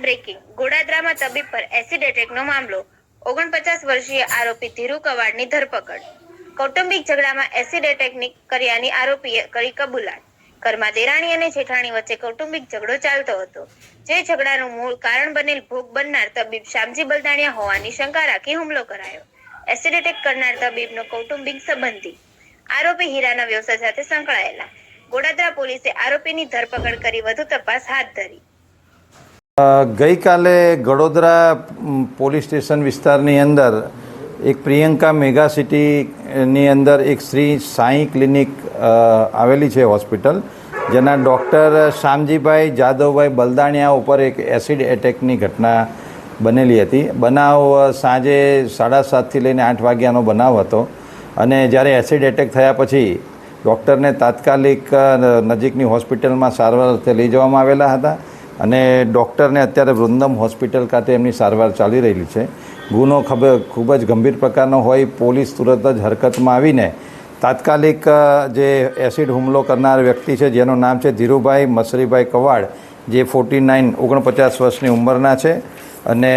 Breaking ગોડાદરામાં તબીબ પર acid એટેકનો મામલો. ઓગણપચાસ વર્ષીય આરોપી ધીરુ કવાડની ધરપકડ. કૌટુંબિક ઝઘડામાં એસિડ એટેકની કર્યાની આરોપીએ કરી કબૂલાત. ઘરમાં દેરાણી અને જેઠાણી વચ્ચે કૌટુંબિક ઝઘડો ચાલતો હતો. જે ઝઘડાનું મૂળ કારણ બનેલ ભોગ બનનાર તબીબ શામજી બલદાણિયા હોવાની શંકા રાખી હુમલો કરાયો. એસિડ એટેક કરનાર તબીબનો કૌટુંબિક સંબંધી. આરોપી હીરાના વ્યવસાય સાથે સંકળાયેલા. ગોડાદરા પોલીસે આરોપીની ધરપકડ કરી વધુ તપાસ હાથ ધરી. ગઈકાલે ગડોદરા પોલીસ સ્ટેશન વિસ્તારની અંદર એક પ્રિયંકા મેગા સિટીની અંદર એક શ્રી સાંઈ ક્લિનિક આવેલી છે હોસ્પિટલ, જેના ડૉક્ટર શામજીભાઈ જાદવભાઈ બલદાણિયા ઉપર એક એસિડ એટેકની ઘટના બનેલી હતી. બનાવ સાંજે સાડા સાતથી લઈને આઠ વાગ્યાનો બનાવ હતો અને જ્યારે એસિડ એટેક થયા પછી ડૉક્ટરને તાત્કાલિક નજીકની હોસ્પિટલમાં સારવાર અર્થે લઈ જવામાં આવેલા હતા. અને ડૉક્ટરને અત્યારે વૃંદમ હોસ્પિટલ ખાતે એમની સારવાર ચાલી રહેલી છે. ગુનો ખબર ખૂબ જ ગંભીર પ્રકારનો હોય, પોલીસ તુરત જ હરકતમાં આવીને તાત્કાલિક જે એસિડ હુમલો કરનાર વ્યક્તિ છે, જેનું નામ છે ધીરુભાઈ મસરીભાઈ કવાડ, જે ફોર્ટી નાઇન ઓગણપચાસ વર્ષની ઉંમરના છે અને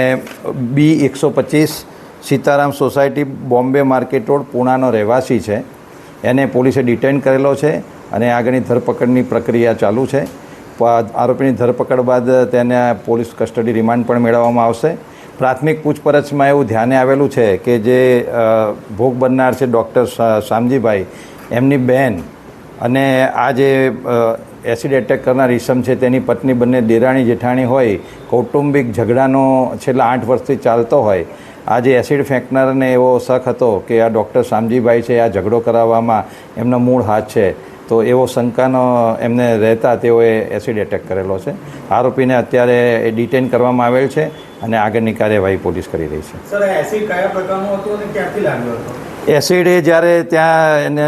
બી એકસો પચીસ Sitaram society, Bombay market road, પૂણાનો રહેવાસી છે. એને પોલીસે ડિટેન કરેલો છે અને આગળની ધરપકડની પ્રક્રિયા ચાલુ છે. આરોપીની ધરપકડ બાદ તેને પોલીસ કસ્ટડી રિમાન્ડ પણ મેળવવામાં આવશે. પ્રાથમિક પૂછપરછમાં એવું ધ્યાને આવેલું છે કે જે ભોગ બનનાર છે ડૉક્ટર શામજીભાઈ એમની બહેન અને આ જે એસિડ એટેક કરનાર ઈસમ છે તેની પત્ની બંને દેરાણી જેઠાણી હોય, કૌટુંબિક ઝઘડાનો છેલ્લા આઠ વર્ષથી ચાલતો હોય, આ જે એસિડ ફેંકનારને એવો શક હતો કે આ ડૉક્ટર શામજીભાઈ છે, આ ઝઘડો કરાવવામાં એમનો મૂળ હાથ છે. તો એવો શંકાનો એમને રહેતા તેઓએ એસિડ એટેક કરેલો છે. આરોપીને અત્યારે ડિટેન કરવામાં આવેલ છે અને આગળની કાર્યવાહી પોલીસ કરી રહી છે. સર એસિડ કયા પ્રકારનો હતો અને ક્યાંથી લાગ્યો હતો? એસિડ એ જ્યારે ત્યાં એને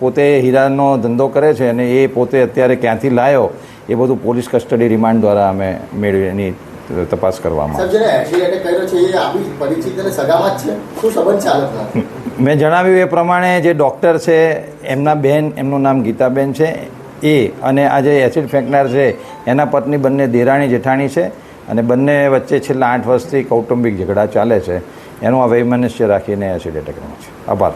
પોતે હીરાનો ધંધો કરે છે અને એ પોતે અત્યારે ક્યાંથી લાયો એ બધું પોલીસ કસ્ટડી રિમાન્ડ દ્વારા અમે મેળવી એની તપાસ કરવામાં? મેં જણાવ્યું એ પ્રમાણે જે ડૉક્ટર છે એમના બેન એમનું નામ ગીતાબેન છે એ અને આ જે એસિડ ફેંકનાર છે એના પત્ની બંને દેરાણી જેઠાણી છે અને બંને વચ્ચે છેલ્લા આઠ વર્ષથી કૌટુંબિક ઝઘડા ચાલે છે. એનું આ વૈમનસ્ય રાખીને એસિડ એટેક કર્યો છે. આભાર.